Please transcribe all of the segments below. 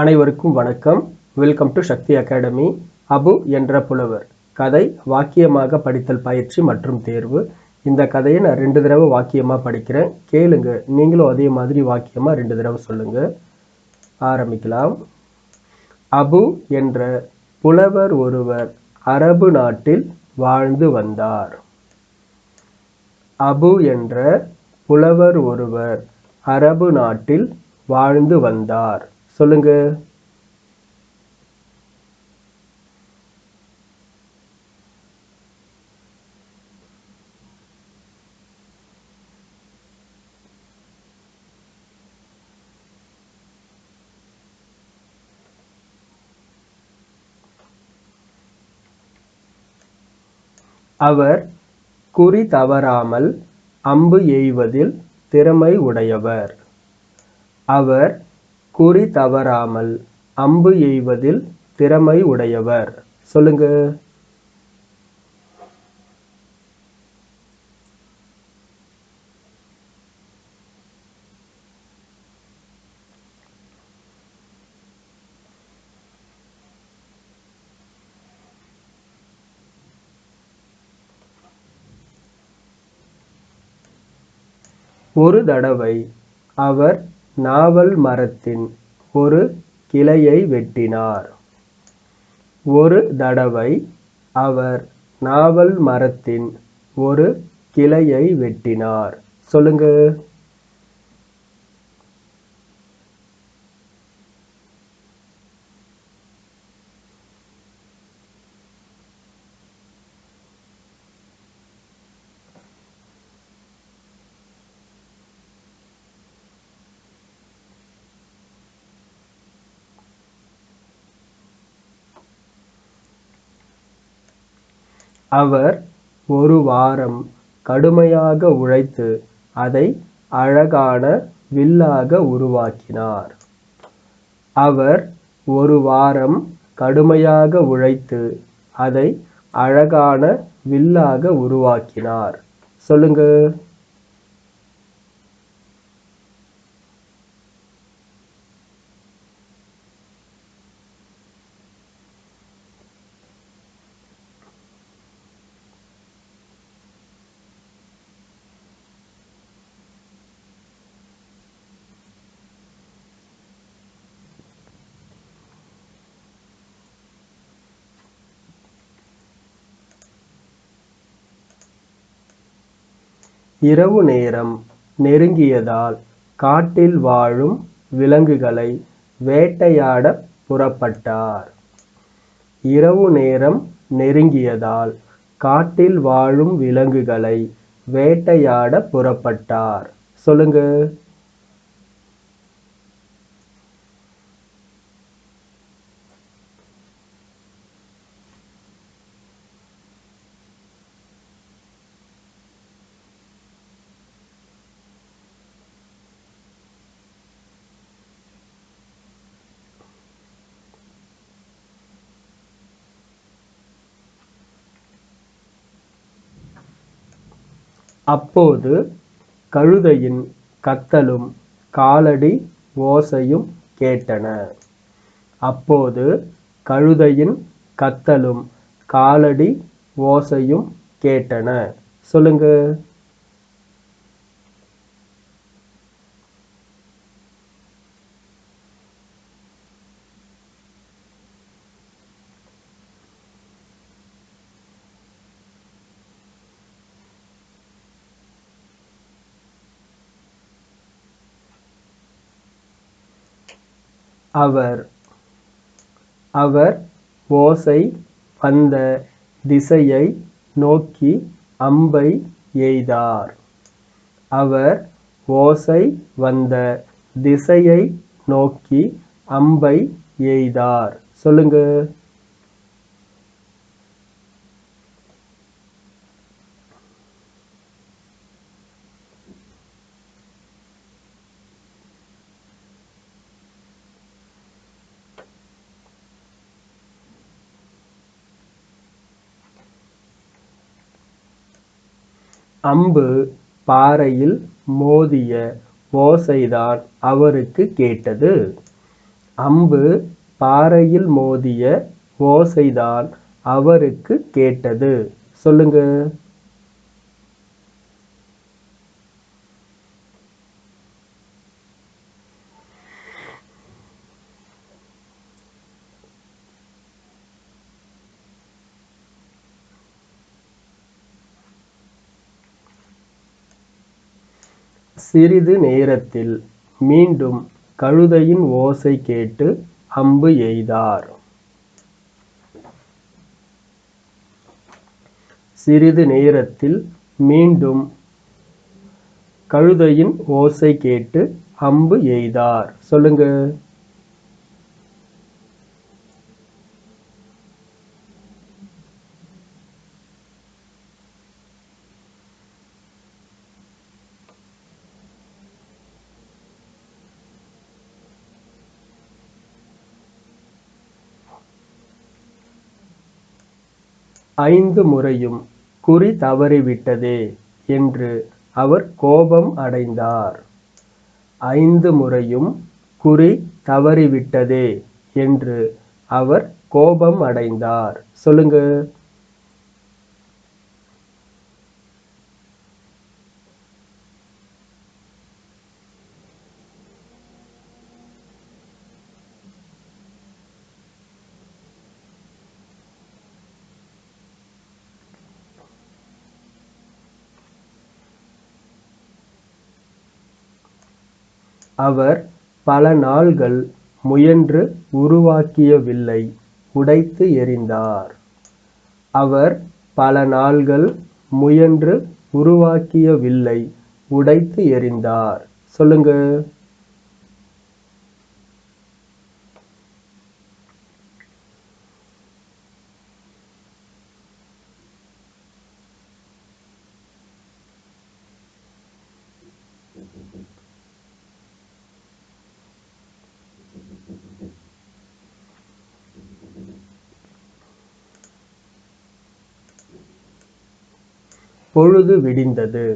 அனைவருக்கும் வணக்கம். Welcome to Sakthi academy Abu என்ற புலவர். கதை வாக்கியமாக படித்தல் பயிற்சி மற்றும் தேர்வு. இந்த கதையை நான் ரெண்டு தடவை வாக்கியமாக படிக்கிறேன். கேளுங்க. நீங்களும் அதே மாதிரி வாக்கியமாக ரெண்டு தடவை சொல்லுங்க. ஆரம்பிக்கலாம். அபு என்ற புலவர் ஒருவர் அரபு நாட்டில் வாழ்ந்து வந்தார். அபு என்ற புலவர் ஒருவர் அரபு நாட்டில் வாழ்ந்து வந்தார். சொல்லுங்க. அவர் குறி தவறாமல் அம்பு எய்வதில் திறமை உடையவர். அவர் குறி தவறாமல் அம்பு எய்வதில் திறமை உடையவர். சொல்லுங்க. ஒரு தடவை அவர் நாவல் மரத்தின் ஒரு கிளையை வெட்டினார். ஒரு தடவை அவர் நாவல் மரத்தின் ஒரு கிளையை வெட்டினார். சொல்லுங்க. அவர் ஒரு வாரம் கடுமையாக உழைத்து அதை அழகான வில்லாக உருவாக்கினார். அவர் ஒரு வாரம் கடுமையாக உழைத்து அதை அழகான வில்லாக உருவாக்கினார். சொல்லுங்க. இரவு நேரம் நெருங்கியதால் காட்டில் வாழும் விலங்குகளை வேட்டையாடப் புறப்பட்டார். இரவு நேரம் நெருங்கியதால் காட்டில் வாழும் விலங்குகளை வேட்டையாட புறப்பட்டார். சொல்லுங்க. அப்போது கழுதையின் கத்தலும் காலடி ஓசையும் கேட்டன. அப்போது கழுதையின் கத்தலும் காலடி ஓசையும் கேட்டன. சொல்லுங்க. அவர். அவர் ஓசை வந்த திசையை நோக்கி அம்பை எய்தார். அவர் ஓசை வந்த திசையை நோக்கி அம்பை எய்தார். சொல்லுங்க. அம்பு பாறையில் மோதிய ஓசைதான் அவருக்கு கேட்டது. அம்பு பாறையில் மோதிய ஓசைதான் அவருக்கு கேட்டது. சொல்லுங்க. சிறிது நேரத்தில் மீண்டும் கழுதையின் ஓசை கேட்டு அம்பு எய்தார். சிறிது நேரத்தில் மீண்டும் கழுதையின் ஓசை கேட்டு அம்பு எய்தார். சொல்லுங்க. ஐந்து முறையும் குறி தவறிவிட்டதே என்று அவர் கோபம் அடைந்தார். ஐந்து முறையும் குறி தவறிவிட்டதே என்று அவர் கோபம் அடைந்தார். சொல்லுங்க. அவர் பல நாள்கள் முயன்று உருவாக்கியவில்லை உடைத்து எறிந்தார். அவர் பல நாள்கள் முயன்று உருவாக்கியவில்லை உடைத்து எறிந்தார். சொல்லுங்க. பொழுது விடிந்தது.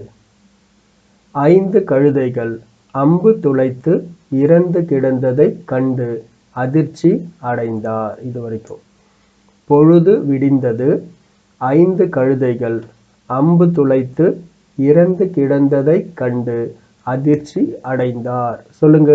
ஐந்து கழுதைகள் அம்பு துளைத்து இறந்து கிடந்ததைக் கண்டு அதிர்ச்சி அடைந்தார். இது வரைக்கும் பொழுது விடிந்தது. ஐந்து கழுதைகள் அம்பு துளைத்து இறந்து கிடந்ததைக் கண்டு அதிர்ச்சி அடைந்தார். சொல்லுங்க.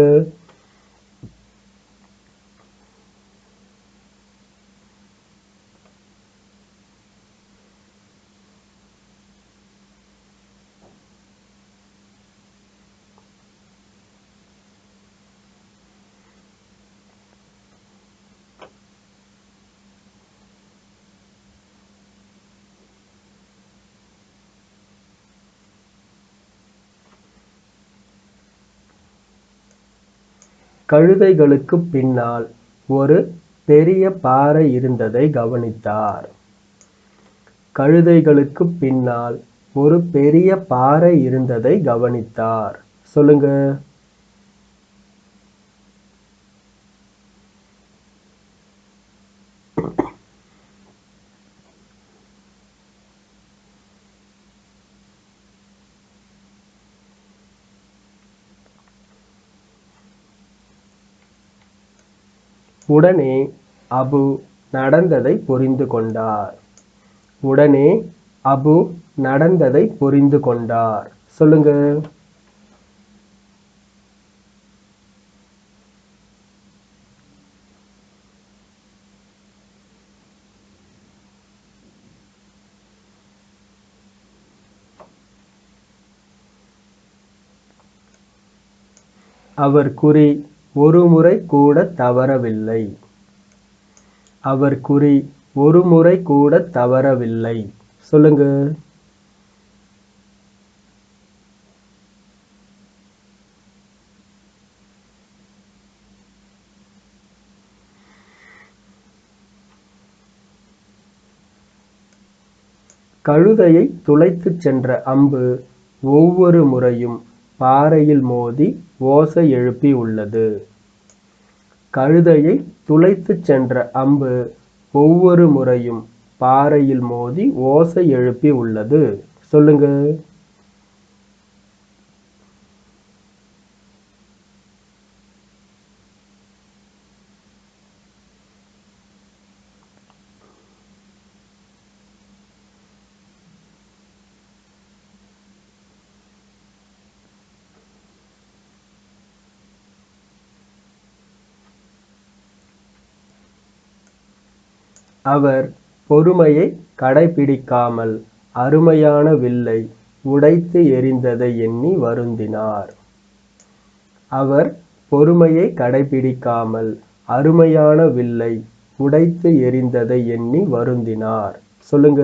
கழுதைகளுக்குப் பின்னால் ஒரு பெரிய பாறை இருந்ததை கவனித்தார். கழுதைகளுக்குப் பின்னால் ஒரு பெரிய பாறை இருந்ததை கவனித்தார். சொல்லுங்க. உடனே அபு நடந்ததை புரிந்து கொண்டார். உடனே அபு நடந்ததை புரிந்து கொண்டார். சொல்லுங்க. அவர் குறி ஒருமுறை கூட தவறவில்லை. அவர் குறி ஒருமுறை கூட தவறவில்லை. சொல்லுங்க. கழுதையை துளைத்துச் சென்ற அம்பு ஒவ்வொரு முறையும் பாறையில் மோதி ஓசை எழுப்பி உள்ளது. கழுதையை துளைத்துச் சென்ற அம்பு ஒவ்வொரு முறையும் பாறையில் மோதி ஓசை எழுப்பி உள்ளது. சொல்லுங்க அவர் பொறுமையை கடைபிடிக்காமல் அருமையான வில்லை உடைத்து எறிந்ததை எண்ணி வருந்தினார். அவர் பொறுமையை கடைபிடிக்காமல் அருமையான வில்லை உடைத்து எறிந்ததை எண்ணி வருந்தினார். சொல்லுங்க.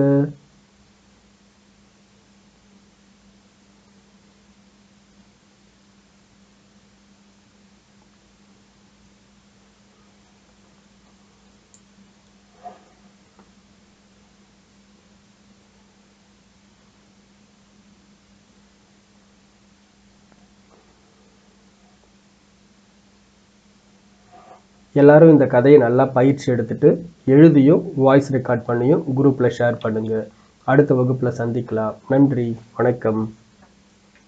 எல்லாரும் இந்த கதையை நல்லா பயிற்சி எடுத்துட்டு எழுதியும் வாய்ஸ் ரெக்கார்ட் பண்ணியும் குரூப்பில் ஷேர் பண்ணுங்கள் அடுத்த வகுப்பில் சந்திக்கலாம். நன்றி. வணக்கம்.